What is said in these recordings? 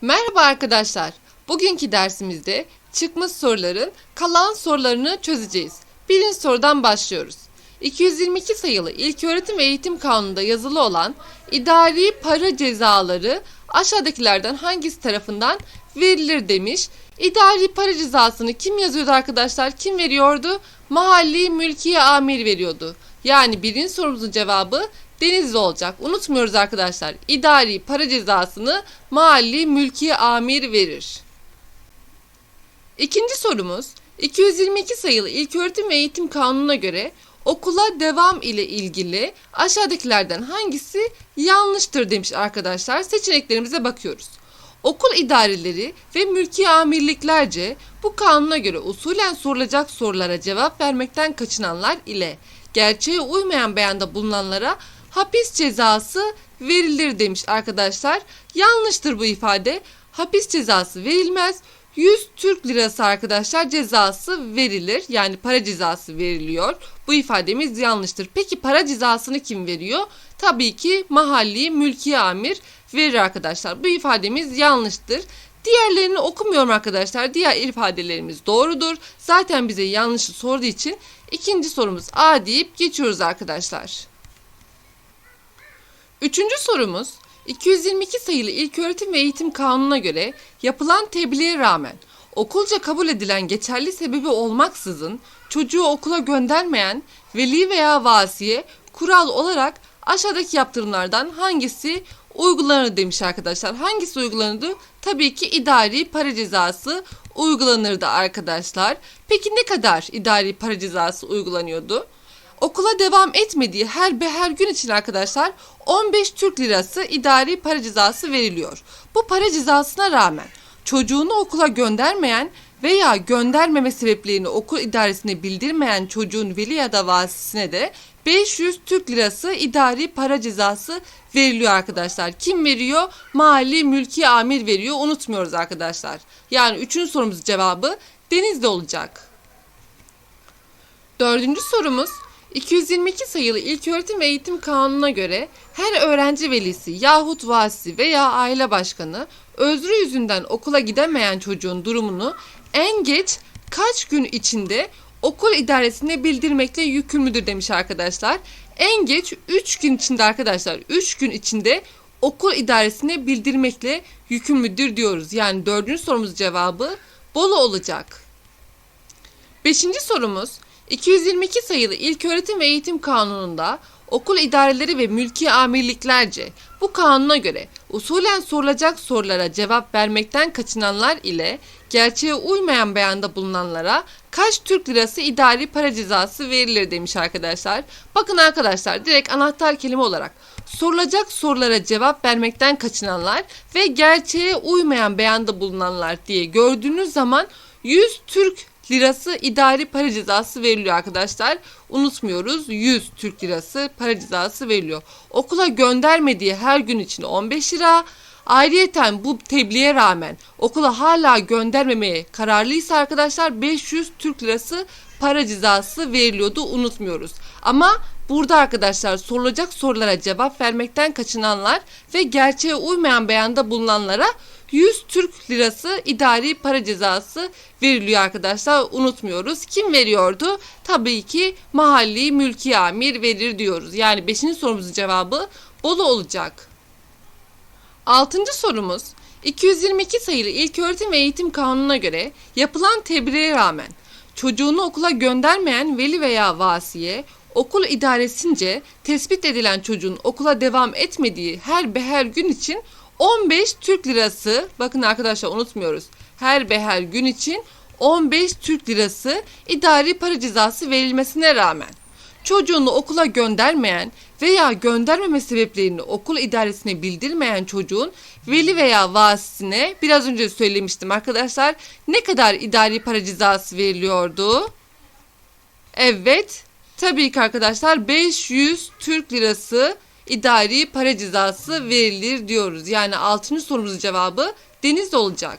Merhaba arkadaşlar. Bugünkü dersimizde çıkmış soruların kalan sorularını çözeceğiz. Birinci sorudan başlıyoruz. 222 sayılı İlköğretim ve Eğitim Kanunu'nda yazılı olan idari para cezaları aşağıdakilerden hangisi tarafından verilir demiş. İdari para cezasını kim yazıyordu arkadaşlar? Kim veriyordu? Mahalli mülkiye amir veriyordu. Yani birinci sorumuzun cevabı Denizli olacak. Unutmuyoruz arkadaşlar. İdari para cezasını mahalli mülkiye amir verir. İkinci sorumuz 222 sayılı İlköğretim ve Eğitim Kanunu'na göre okula devam ile ilgili aşağıdakilerden hangisi yanlıştır demiş arkadaşlar. Seçeneklerimize bakıyoruz. Okul idareleri ve mülki amirliklerce bu kanuna göre usulen sorulacak sorulara cevap vermekten kaçınanlar ile gerçeğe uymayan beyanda bulunanlara hapis cezası verilir demiş arkadaşlar. Yanlıştır bu ifade. Hapis cezası verilmez. 100 Türk lirası arkadaşlar cezası verilir. Yani para cezası veriliyor. Bu ifademiz yanlıştır. Peki para cezasını kim veriyor? Tabii ki mahalli mülki amir verir arkadaşlar. Bu ifademiz yanlıştır. Diğerlerini okumuyorum arkadaşlar. Diğer ifadelerimiz doğrudur. Zaten bize yanlışı sorduğu için ikinci sorumuz A deyip geçiyoruz arkadaşlar. Üçüncü sorumuz 222 sayılı İlköğretim ve Eğitim Kanunu'na göre yapılan tebliğe rağmen okulca kabul edilen geçerli sebebi olmaksızın çocuğu okula göndermeyen veli veya vasiye kural olarak aşağıdaki yaptırımlardan hangisi uygulanır demiş arkadaşlar. Hangisi uygulanırdı? Tabii ki idari para cezası uygulanırdı arkadaşlar. Peki ne kadar idari para cezası uygulanıyordu? Okula devam etmediği her be her gün için arkadaşlar 15 Türk lirası idari para cezası veriliyor. Bu para cezasına rağmen çocuğunu okula göndermeyen veya göndermeme sebeplerini okul idaresine bildirmeyen çocuğun veli ya da vasisine de 500 Türk lirası idari para cezası veriliyor arkadaşlar. Kim veriyor? Mali mülki amir veriyor. Unutmuyoruz arkadaşlar. Yani üçüncü sorumuzun cevabı Denizli olacak. Dördüncü sorumuz 222 sayılı İlköğretim ve Eğitim Kanunu'na göre her öğrenci velisi yahut vasisi veya aile başkanı özrü yüzünden okula gidemeyen çocuğun durumunu en geç kaç gün içinde okul idaresine bildirmekle yükümlüdür demiş arkadaşlar. En geç 3 gün içinde arkadaşlar 3 gün içinde okul idaresine bildirmekle yükümlüdür diyoruz. Yani dördüncü sorumuz cevabı Bolu olacak. Beşinci sorumuz 222 sayılı İlköğretim ve Eğitim Kanunu'nda okul idareleri ve mülki amirliklerce bu kanuna göre usulen sorulacak sorulara cevap vermekten kaçınanlar ile gerçeğe uymayan beyanda bulunanlara kaç Türk lirası idari para cezası verilir demiş arkadaşlar. Bakın arkadaşlar direkt anahtar kelime olarak sorulacak sorulara cevap vermekten kaçınanlar ve gerçeğe uymayan beyanda bulunanlar diye gördüğünüz zaman 100 Türk lirası idari para cezası veriliyor arkadaşlar. Unutmuyoruz 100 Türk lirası para cezası veriliyor. Okula göndermediği her gün için 15 lira. Ayrıyeten bu tebliğe rağmen okula hala göndermemeye kararlıysa arkadaşlar 500 Türk lirası para cezası veriliyordu unutmuyoruz. Ama burada arkadaşlar sorulacak sorulara cevap vermekten kaçınanlar ve gerçeğe uymayan beyanda bulunanlara 100 Türk lirası idari para cezası veriliyor arkadaşlar. Unutmuyoruz. Kim veriyordu? Tabii ki mahalli mülki amir verir diyoruz. Yani 5. sorumuzun cevabı Bolu olacak. 6. sorumuz 222 sayılı İlköğretim ve Eğitim Kanunu'na göre yapılan tebliğe rağmen çocuğunu okula göndermeyen veli veya vasiye okul idaresince tespit edilen çocuğun okula devam etmediği her be her gün için 15 Türk lirası bakın arkadaşlar unutmuyoruz. Her be her gün için 15 Türk lirası idari para cezası verilmesine rağmen çocuğunu okula göndermeyen veya göndermeme sebeplerini okul idaresine bildirmeyen çocuğun veli veya vasisine biraz önce söylemiştim arkadaşlar ne kadar idari para cezası veriliyordu? Evet tabii ki arkadaşlar 500 Türk lirası idari para cezası verilir diyoruz. Yani 6. sorumuzun cevabı Denizli olacak.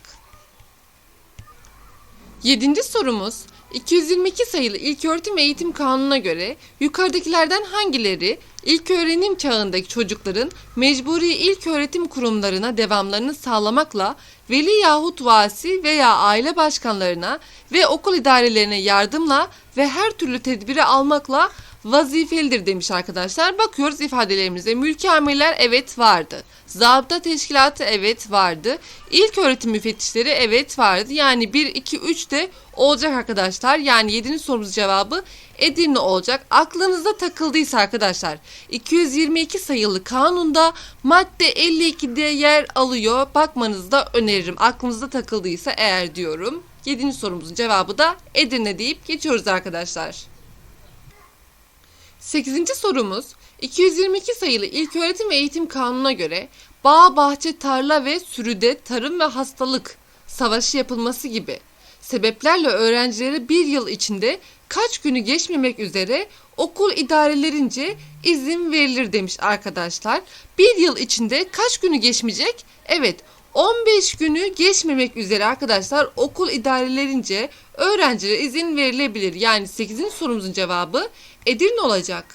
7. sorumuz 222 sayılı İlköğretim Eğitim Kanunu'na göre yukarıdakilerden hangileri ilköğrenim çağındaki çocukların mecburi ilköğretim kurumlarına devamlarını sağlamakla veli yahut vasi veya aile başkanlarına ve okul idarelerine yardımla ve her türlü tedbiri almakla vazifelidir demiş arkadaşlar. Bakıyoruz ifadelerimize. Mülki amirler evet vardı. Zabıta teşkilatı evet vardı. İlk öğretim müfettişleri evet vardı. Yani 1, 2, 3 de olacak arkadaşlar. Yani 7. sorumuz cevabı Edirne olacak. Aklınızda takıldıysa arkadaşlar 222 sayılı kanunda madde 52'de yer alıyor. Bakmanızı da öneririm. Aklınızda takıldıysa eğer diyorum. 7. sorumuzun cevabı da Edirne deyip geçiyoruz arkadaşlar. 8. sorumuz 222 sayılı İlköğretim ve Eğitim Kanunu'na göre bağ, bahçe, tarla ve sürüde tarım ve hastalık savaşı yapılması gibi sebeplerle öğrencilere bir yıl içinde kaç günü geçmemek üzere okul idarelerince izin verilir demiş arkadaşlar. Bir yıl içinde kaç günü geçmeyecek? Evet 15 günü geçmemek üzere arkadaşlar okul idarelerince öğrencilere izin verilebilir. Yani 8. sorumuzun cevabı Edirne olacak.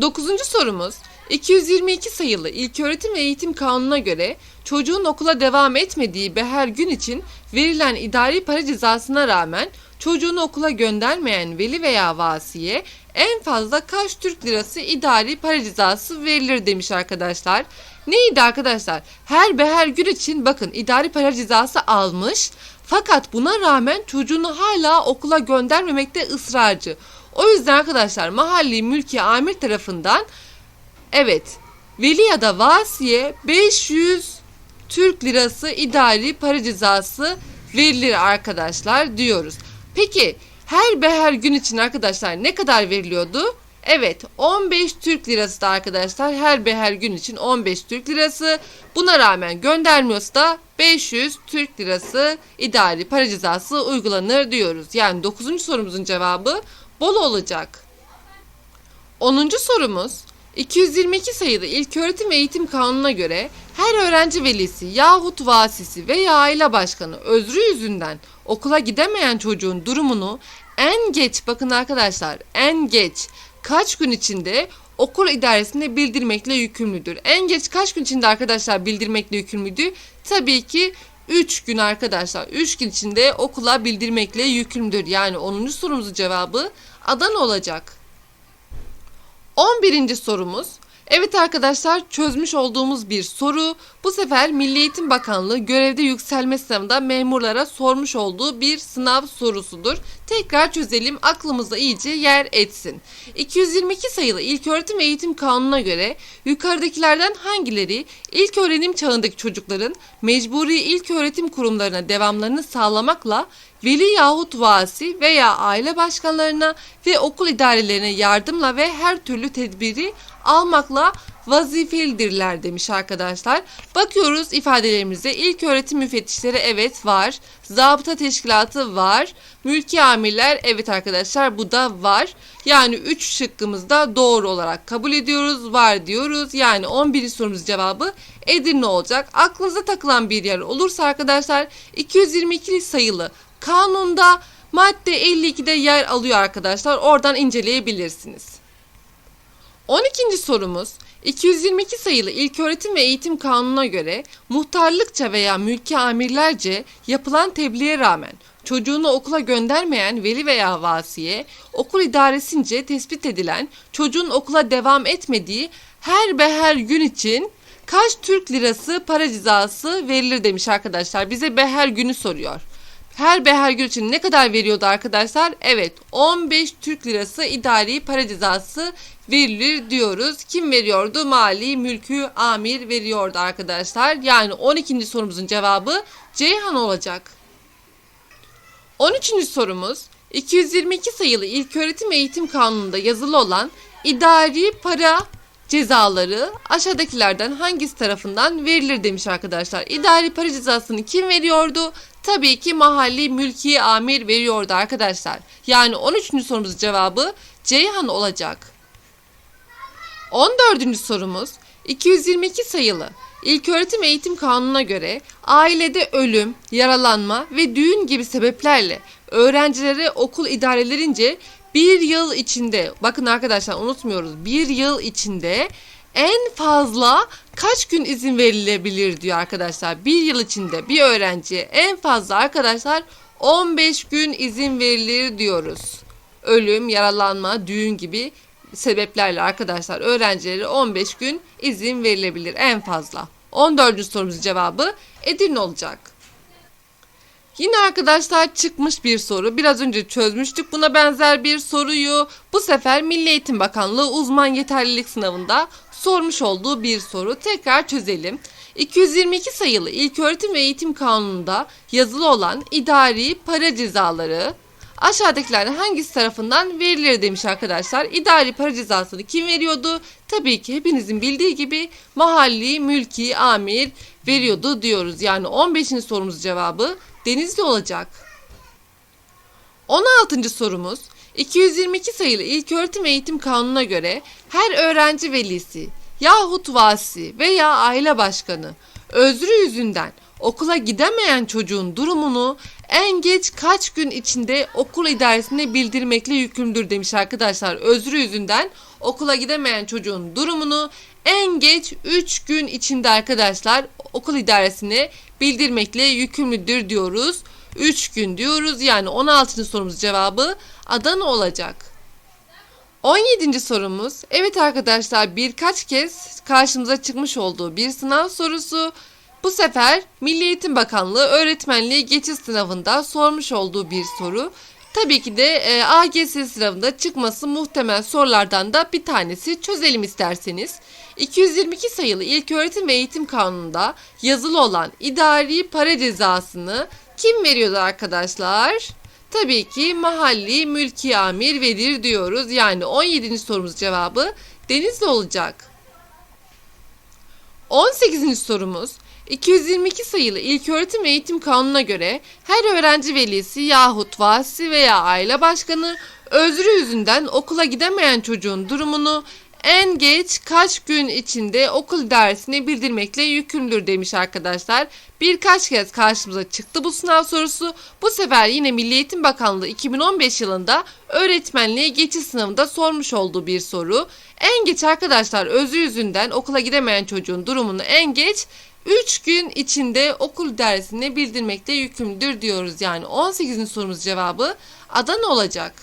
9. sorumuz 222 sayılı İlköğretim ve Eğitim Kanunu'na göre çocuğun okula devam etmediği ve her gün için verilen idari para cezasına rağmen çocuğunu okula göndermeyen veli veya vasiye en fazla kaç Türk lirası idari para cezası verilir demiş arkadaşlar. Neydi arkadaşlar? Her ve her gün için bakın idari para cezası almış fakat buna rağmen çocuğunu hala okula göndermemekte ısrarcı. O yüzden arkadaşlar mahalli mülki amir tarafından evet veli ya da vasiye 500 Türk lirası idari para cezası verilir arkadaşlar diyoruz. Peki her ve her gün için arkadaşlar ne kadar veriliyordu? Evet 15 Türk lirası da arkadaşlar her ve her gün için 15 Türk lirası. Buna rağmen göndermiyorsa da 500 Türk lirası idari para cezası uygulanır diyoruz. Yani 9. sorumuzun cevabı bol olacak. 10. sorumuz 222 sayılı İlköğretim Eğitim Kanunu'na göre her öğrenci velisi yahut vasisi veya aile başkanı özrü yüzünden okula gidemeyen çocuğun durumunu en geç bakın arkadaşlar en geç kaç gün içinde okul idaresine bildirmekle yükümlüdür. En geç kaç gün içinde arkadaşlar bildirmekle yükümlüdür? Tabii ki 3 gün arkadaşlar. 3 gün içinde okula bildirmekle yükümlüdür. Yani 10. sorumuzun cevabı Adana olacak. 11. sorumuz. Evet arkadaşlar çözmüş olduğumuz bir soru. Bu sefer Milli Eğitim Bakanlığı görevde yükselme sınavında memurlara sormuş olduğu bir sınav sorusudur. Tekrar çözelim aklımızda iyice yer etsin. 222 sayılı İlköğretim Eğitim Kanunu'na göre yukarıdakilerden hangileri ilk öğrenim çağındaki çocukların mecburi ilk öğretim kurumlarına devamlarını sağlamakla veli yahut vasi veya aile başkanlarına ve okul idarelerine yardımla ve her türlü tedbiri almakla vazifelidirler demiş arkadaşlar. Bakıyoruz ifadelerimize. İlk öğretim müfettişleri evet var. Zabıta teşkilatı var. Mülki amirler evet arkadaşlar bu da var. Yani 3 şıkkımızda doğru olarak kabul ediyoruz. Var diyoruz. Yani 11. sorumuz cevabı Edirne olacak. Aklınıza takılan bir yer olursa arkadaşlar 222 sayılı kanunda madde 52'de yer alıyor arkadaşlar. Oradan inceleyebilirsiniz. 12. sorumuz 222 sayılı İlköğretim ve Eğitim Kanunu'na göre muhtarlıkça veya mülki amirlerce yapılan tebliğe rağmen çocuğunu okula göndermeyen veli veya vasiye okul idaresince tespit edilen çocuğun okula devam etmediği her ve her gün için kaç Türk lirası para cezası verilir demiş arkadaşlar. Bize beher günü soruyor. Her beher gün için ne kadar veriyordu arkadaşlar? Evet 15 Türk lirası idari para cezası verilir diyoruz. Kim veriyordu? Mali, mülkü, amir veriyordu arkadaşlar. Yani 12. sorumuzun cevabı Ceyhan olacak. 13. sorumuz 222 sayılı İlköğretim Eğitim Kanunu'nda yazılı olan idari para cezaları aşağıdakilerden hangisi tarafından verilir demiş arkadaşlar. İdari para cezasını kim veriyordu? Tabii ki mahalli mülki amir veriyordu arkadaşlar. Yani 13. sorumuzun cevabı Ceyhan olacak. 14. sorumuz 222 sayılı İlköğretim Eğitim Kanunu'na göre ailede ölüm, yaralanma ve düğün gibi sebeplerle öğrencilere okul idarelerince bir yıl içinde bakın arkadaşlar unutmuyoruz bir yıl içinde en fazla kaç gün izin verilebilir diyor arkadaşlar. Bir yıl içinde bir öğrenciye en fazla arkadaşlar 15 gün izin verilir diyoruz. Ölüm, yaralanma, düğün gibi sebeplerle arkadaşlar öğrencilere 15 gün izin verilebilir en fazla. 14. sorumuzun cevabı Edirne olacak. Yine arkadaşlar çıkmış bir soru. Biraz önce çözmüştük. Buna benzer bir soruyu bu sefer Milli Eğitim Bakanlığı uzman yeterlilik sınavında sormuş olduğu bir soru. Tekrar çözelim. 222 sayılı İlköğretim ve Eğitim Kanunu'nda yazılı olan idari para cezaları aşağıdakilerden hangisi tarafından verilir demiş arkadaşlar. İdari para cezasını kim veriyordu? Tabii ki hepinizin bildiği gibi mahalli mülki amir veriyordu diyoruz. Yani 15. sorumuz cevabı Denizli olacak. 16. sorumuz 222 sayılı İlköğretim Eğitim Kanunu'na göre her öğrenci velisi yahut vasi veya aile başkanı özrü yüzünden okula gidemeyen çocuğun durumunu en geç kaç gün içinde okul idaresine bildirmekle yükümlüdür demiş arkadaşlar. Özrü yüzünden okula gidemeyen çocuğun durumunu en geç 3 gün içinde arkadaşlar okul idaresine bildirmekle yükümlüdür diyoruz. 3 gün diyoruz yani 16. sorumuz cevabı Adana olacak. 17. sorumuz. Evet arkadaşlar birkaç kez karşımıza çıkmış olduğu bir sınav sorusu. Bu sefer Milli Eğitim Bakanlığı öğretmenliği geçiş sınavında sormuş olduğu bir soru. Tabii ki de e, AGS sınavında çıkması muhtemel sorulardan da bir tanesi çözelim isterseniz. 222 sayılı İlköğretim ve Eğitim Kanunu'nda yazılı olan idari para cezasını kim veriyordu arkadaşlar? Tabii ki mahalli mülki amir verir diyoruz. Yani 17. sorumuz cevabı Denizli olacak. 18. sorumuz 222 sayılı İlköğretim ve Eğitim Kanunu'na göre her öğrenci velisi yahut vasi veya aile başkanı özrü yüzünden okula gidemeyen çocuğun durumunu en geç kaç gün içinde okul idaresine bildirmekle yükümlüdür demiş arkadaşlar. Birkaç kez karşımıza çıktı bu sınav sorusu. Bu sefer yine Milli Eğitim Bakanlığı 2015 yılında öğretmenliğe geçiş sınavında sormuş olduğu bir soru. En geç arkadaşlar özü yüzünden okula gidemeyen çocuğun durumunu en geç 3 gün içinde okul idaresine bildirmekle yükümlüdür diyoruz. Yani 18. sorumuz cevabı Adana olacak.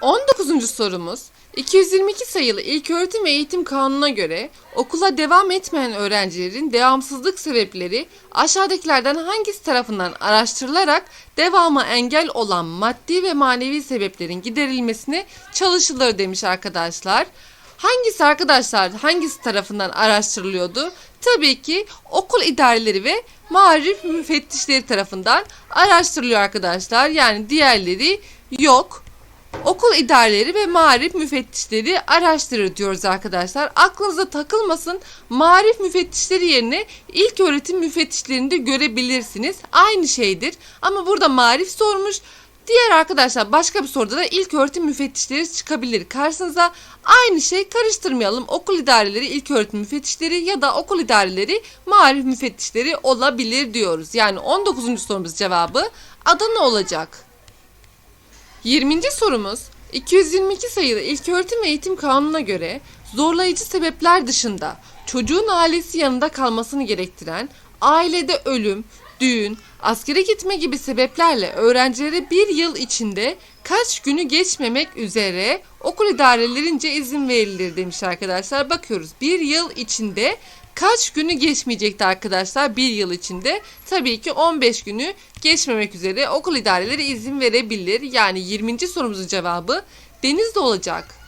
19. sorumuz 222 sayılı İlköğretim ve Eğitim Kanunu'na göre okula devam etmeyen öğrencilerin devamsızlık sebepleri aşağıdakilerden hangisi tarafından araştırılarak devama engel olan maddi ve manevi sebeplerin giderilmesine çalışılır demiş arkadaşlar. Hangisi arkadaşlar hangisi tarafından araştırılıyordu? Tabii ki okul idareleri ve marif müfettişleri tarafından araştırılıyor arkadaşlar. Yani diğerleri yok. Okul idareleri ve marif müfettişleri araştırır diyoruz arkadaşlar. Aklınıza takılmasın. Marif müfettişleri yerine ilk öğretim müfettişlerini de görebilirsiniz. Aynı şeydir. Ama burada marif sormuş. Diğer arkadaşlar başka bir soruda da ilk öğretim müfettişleri çıkabilir karşınıza. Aynı şey karıştırmayalım. Okul idareleri ilk öğretim müfettişleri ya da okul idareleri marif müfettişleri olabilir diyoruz. Yani 19. sorumuz cevabı Adana olacak. 20. sorumuz 222 sayılı İlköğretim Eğitim Kanunu'na göre zorlayıcı sebepler dışında çocuğun ailesi yanında kalmasını gerektiren ailede ölüm, düğün, askere gitme gibi sebeplerle öğrencilere bir yıl içinde kaç günü geçmemek üzere okul idarelerince izin verilir demiş arkadaşlar. Bakıyoruz bir yıl içinde kaç günü geçmeyecekti arkadaşlar bir yıl içinde? Tabii ki 15 günü geçmemek üzere okul idareleri izin verebilir. Yani 20. sorumuzun cevabı Denizli olacak.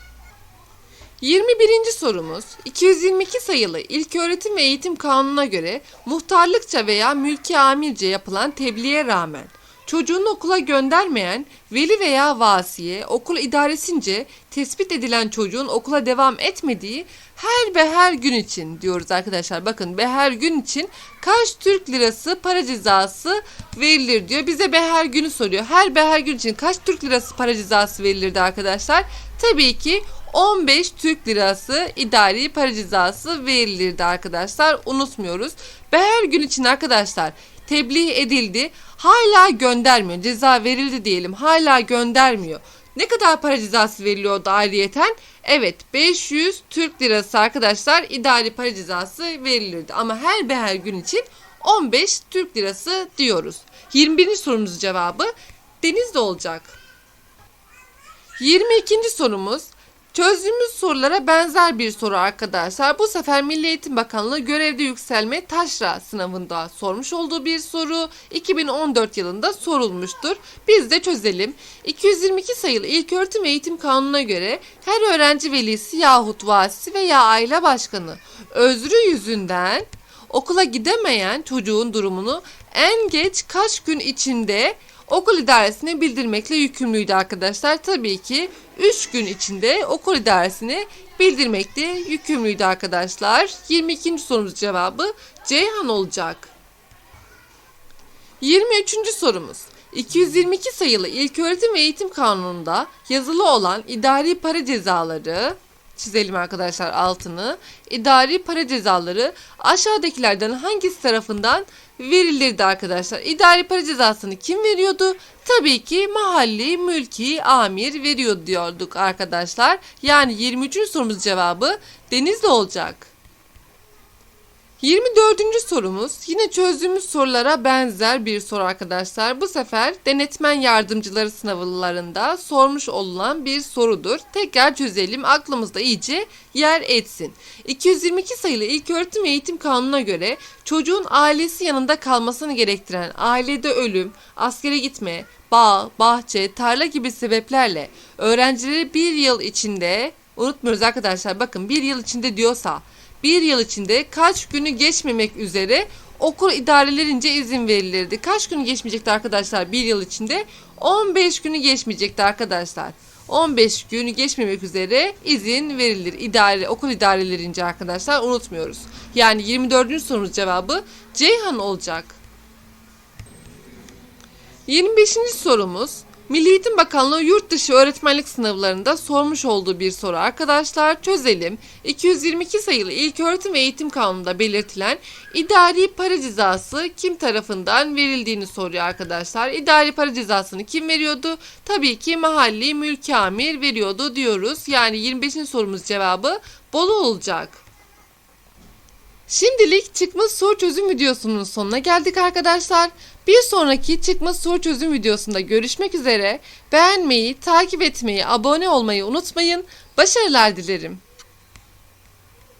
21. sorumuz 222 sayılı İlköğretim ve Eğitim Kanunu'na göre muhtarlıkça veya mülki amirce yapılan tebliğe rağmen çocuğunu okula göndermeyen veli veya vasiye okul idaresince tespit edilen çocuğun okula devam etmediği her ve her gün için diyoruz arkadaşlar. Bakın be her gün için kaç Türk lirası para cezası verilir diyor. Bize be her günü soruyor. Her be her gün için kaç Türk lirası para cezası verilirdi arkadaşlar? Tabii ki 15 Türk lirası idari para cezası verilirdi arkadaşlar. Unutmuyoruz. Ve her gün için arkadaşlar tebliğ edildi. Hala göndermiyor. Ceza verildi diyelim. Hala göndermiyor. Ne kadar para cezası veriliyordu ayrıyeten? Evet 500 Türk lirası arkadaşlar idari para cezası verilirdi. Ama her bir her gün için 15 Türk lirası diyoruz. 21. sorumuzun cevabı Denizli olacak. 22. sorumuz Çözdüğümüz sorulara benzer bir soru arkadaşlar. Bu sefer Milli Eğitim Bakanlığı görevde yükselme taşra sınavında sormuş olduğu bir soru. 2014 yılında sorulmuştur. Biz de çözelim. 222 sayılı İlköğretim Eğitim Kanunu'na göre her öğrenci velisi yahut vasisi veya aile başkanı özrü yüzünden okula gidemeyen çocuğun durumunu en geç kaç gün içinde okul idaresine bildirmekle yükümlüydü arkadaşlar. Tabii ki 3 gün içinde okul idaresine bildirmekle yükümlüydü arkadaşlar. 22. sorumuz cevabı Ceyhan olacak. 23. sorumuz. 222 sayılı İlköğretim ve Eğitim Kanunu'nda yazılı olan idari para cezaları çizelim arkadaşlar altını. İdari para cezaları aşağıdakilerden hangisi tarafından verilirdi arkadaşlar? İdari para cezasını kim veriyordu? Tabii ki mahalli mülki amir veriyor diyorduk arkadaşlar. Yani 23. sorumuz cevabı Denizli olacak. 24. sorumuz yine çözdüğümüz sorulara benzer bir soru arkadaşlar. Bu sefer denetmen yardımcıları sınavlarında sormuş olunan bir sorudur. Tekrar çözelim aklımızda iyice yer etsin. 222 sayılı İlköğretim ve Eğitim Kanunu'na göre çocuğun ailesi yanında kalmasını gerektiren ailede ölüm, askere gitme, bağ, bahçe, tarla gibi sebeplerle öğrencileri bir yıl içinde unutmuyoruz arkadaşlar bakın bir yıl içinde diyorsa bir yıl içinde kaç günü geçmemek üzere okul idarelerince izin verilirdi. Kaç günü geçmeyecekti arkadaşlar bir yıl içinde? 15 günü geçmeyecekti arkadaşlar. 15 günü geçmemek üzere izin verilir. İdare, okul idarelerince arkadaşlar unutmuyoruz. Yani 24. sorumuz cevabı Ceyhan olacak. 25. sorumuz Milli Eğitim Bakanlığı yurt dışı öğretmenlik sınavlarında sormuş olduğu bir soru arkadaşlar çözelim. 222 sayılı İlköğretim ve Eğitim Kanunu'nda belirtilen idari para cezası kim tarafından verildiğini soruyor arkadaşlar. İdari para cezasını kim veriyordu? Tabii ki mahalli mülki amir veriyordu diyoruz. Yani 25. sorumuz cevabı Bolu olacak. Şimdilik çıkmış soru çözüm videosunun sonuna geldik arkadaşlar. Bir sonraki çıkmış soru çözüm videosunda görüşmek üzere. Beğenmeyi, takip etmeyi, abone olmayı unutmayın. Başarılar dilerim.